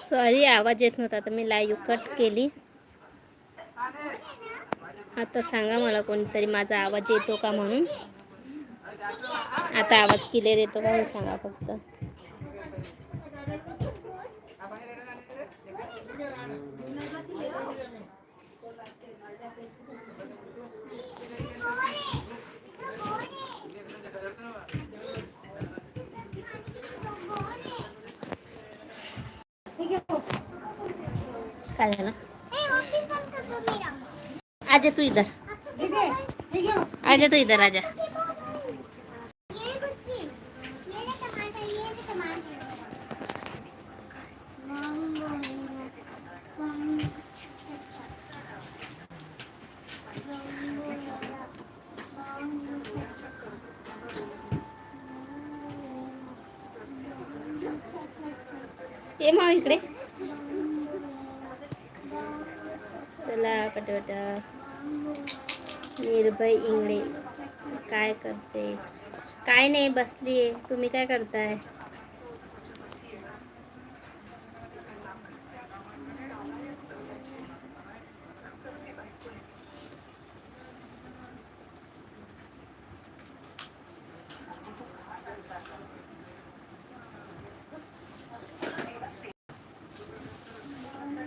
Sorry आवाज येत नव्हता तर मी लाईव्ह कट केली. आता सांगा मला कोणीतरी माझा आवाज येतो का म्हणून? आता आवाज क्लिअर येतो का हे सांगा फक्त. काय झालं? आजा तू इधर. आजा तू इधर आजा. ये मग इकडे. चला पटपट निर्भय इंगळे काय करते? काय नाही बसली आहे तुम्ही काय करताय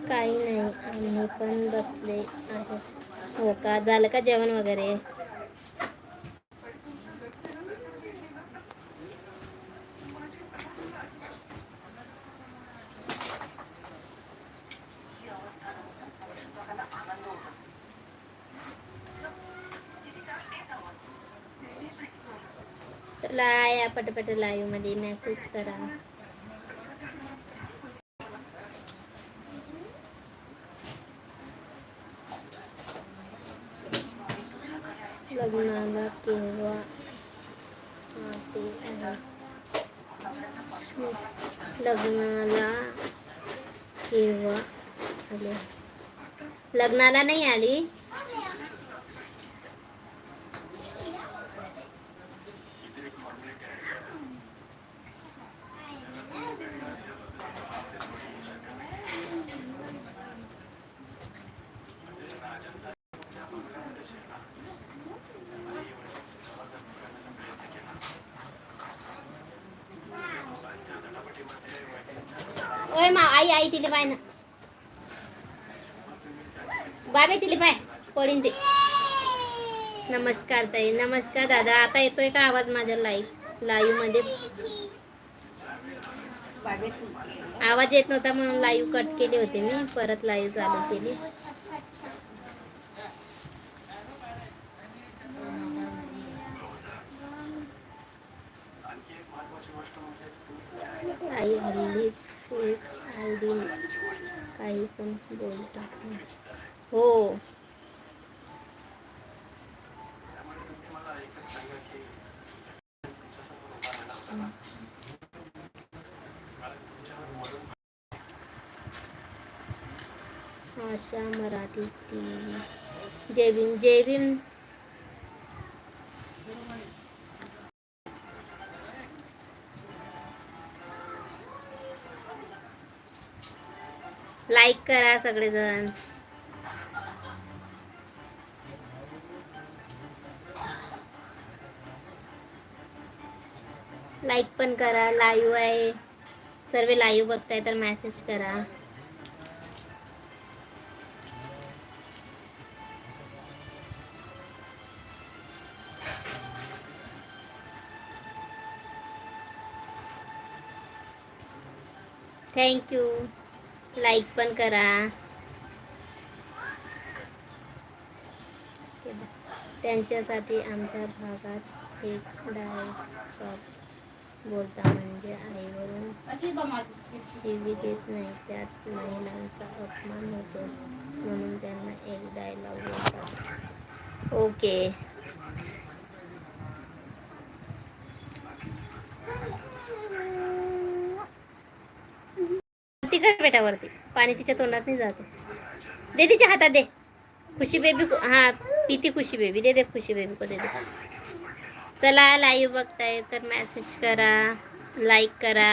काही नाही मी पण बसले आहे. हो का? झालं का जेवण वगैरे? चला या पटपट लाईव्हमध्ये मेसेज करा. लग्नाला केव्हा आते आहे लग्नाला केव्हा आले. लग्नाला नाही आली. ओय मा आई आई तिले पाय ना. बाबे तिले पाय पडीन ते. नमस्कार ताई नमस्कार दादा. आता येतोय का आवाज माझ्या लाईव्ह लाईव्हमध्ये? आवाज येत नव्हता म्हणून लाईव्ह कट केले होते मी. परत लाईव्ह चालू केली. आई हल्ली फेक आय डी काही पण बोलतात हो. आशा मराठी टी व्ही जय भीम जय भीम. लाईक करा सगळेजण. लाईक पण करा लाईव्ह आहे. सर्व लाईव्ह बघताय तर मेसेज करा. थँक्यू लाईक पण करा. त्यांच्यासाठी आमच्या भागात एक डायलॉग बोलता म्हणजे आईवरून शिवी देत नाही त्यात महिलांचा अपमान होतो म्हणून त्यांना एक डायलॉग बोलतात. ओके. पेटावरती. पाणी तिच्या तोंडात नाही जाते. दे तिच्या हातात दे. खुशी बेबी हा पिती खुशी बेबी दे दे खुशी बेबी को दे दे. चला लाईव्ह बघताय तर मॅसेज करा लाईक करा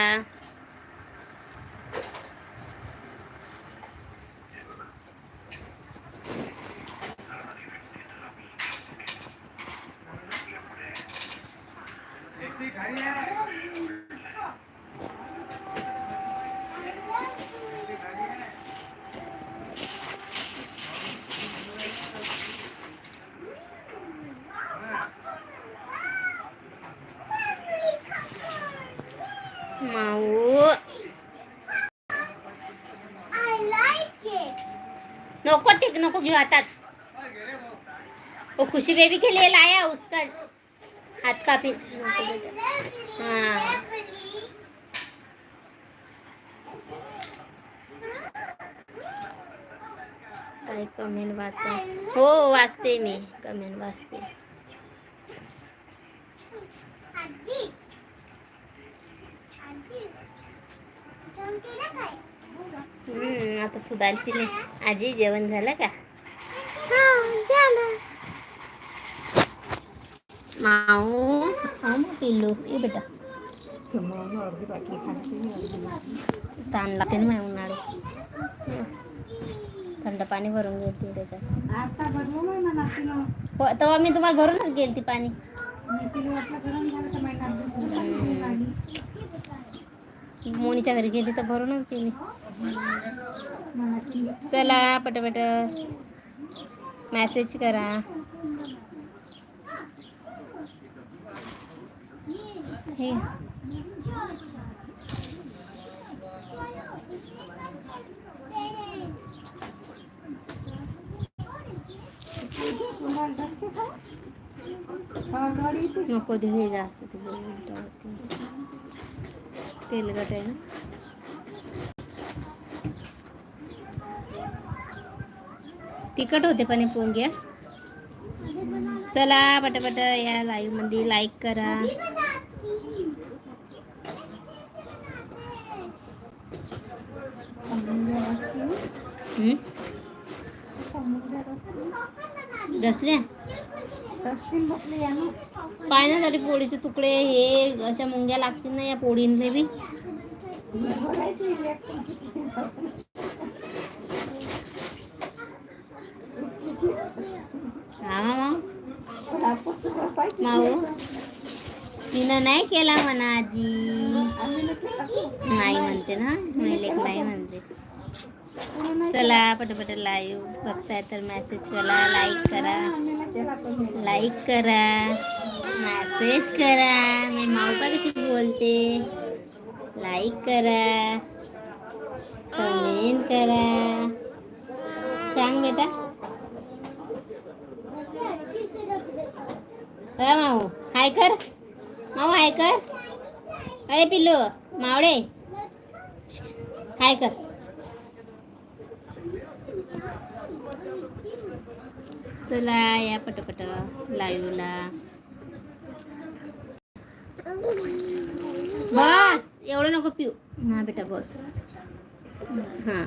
माऊ नको घेऊ हातात ओ खुशी बेबी के लिए लाया उसका. हात कापी. हा. काय कमेंट वाचा. हो वाचते मी. कमेंट वाचते. आता सुधारती नाही आजी जेवण झालं का? पिल्लू ये बेटा ताण लागते ना माझ्या उन्हाळ्याची हं. थंड पाणी भरून घेतली त्याच्यात तेव्हा मी तुम्हाला भरूनच गेली ती पाणी. मोनीच्या घरी गेली तर भरूनच गेली चला पटापट मॅसेज करा हे. नको हे जास्त. तेलकट आहे ना तिखट होते पण पोंग्या चला पटापट या लाईव्हमध्ये लाईक करा पाहण्यासाठी ना. पोळीचे तुकडे हे अशा मुंग्या लागतील ना या पोळींले बी? हा मग माऊ तिनं नाही केला म्हणा आजी. नाही म्हणते ना. लेख नाही म्हणते. चला पटपट लाईव्ह बघताय तर मेसेज करा लाईक करा. लाईक करा मेसेज करा. मी मावपा कशी बोलते. लाईक करा. कमेंट करा. सांग बेटा. अ माऊ हाय कर. माऊ हाय कर. अरे पिल्लू मावडे हाय कर. चला या पटपट लाईव्हला बस एवढं नको पिऊ. हा बेटा बस. हा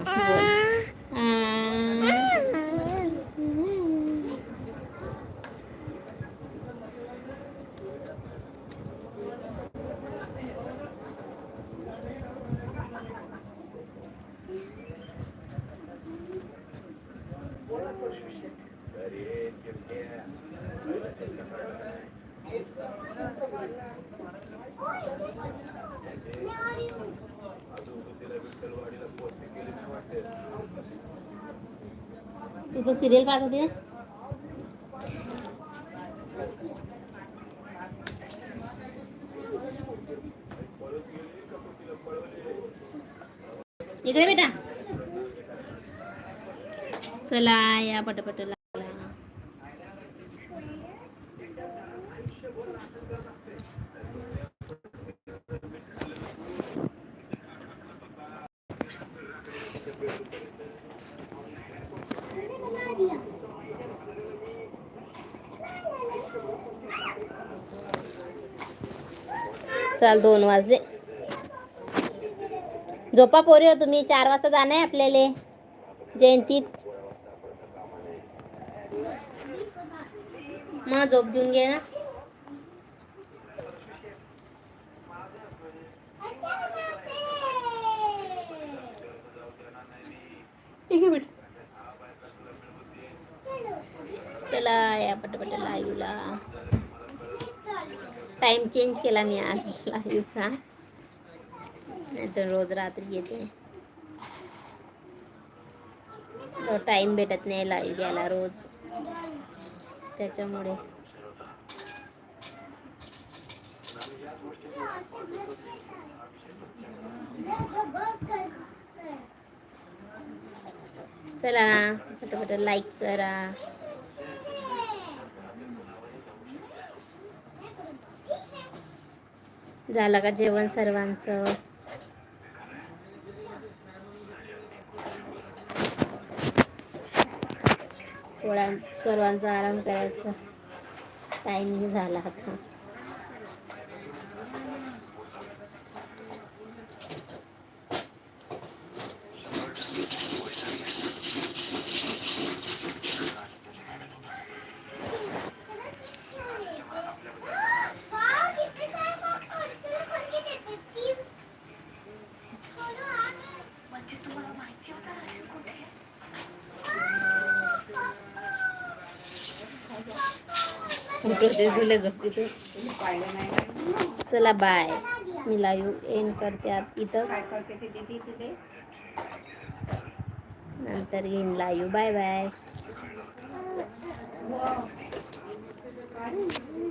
बोल तू तर सिरियल पाहत होती इकडे बेटा. चला या पटपटला. चाल दोन वाजले. झोपा पोरी हो तुम्ही चार वाजता जाणार आहे आपल्याला. जयंतीत मग झोप घेऊन घे ना. चला या पटापट लाईव्हला टाइम चेंज केला मी आज लाईव्हचा नाही तर रोज रात्री येते. तो टाइम भेटत नाही लाईव्ह घ्यायला रोज. त्याच्यामुळे. चला पटापट लाईक करा. झालं का जेवण सर्वांचं? पोळ्या सर्वांचा आराम करायचा. टायमिंग झाला आता. उठवते तुला झोपीतून. तुम्ही पाहिलं चला बाय मी लाईव्ह एंड करते आत इथं. नंतर घेईन लाईव्ह बाय बाय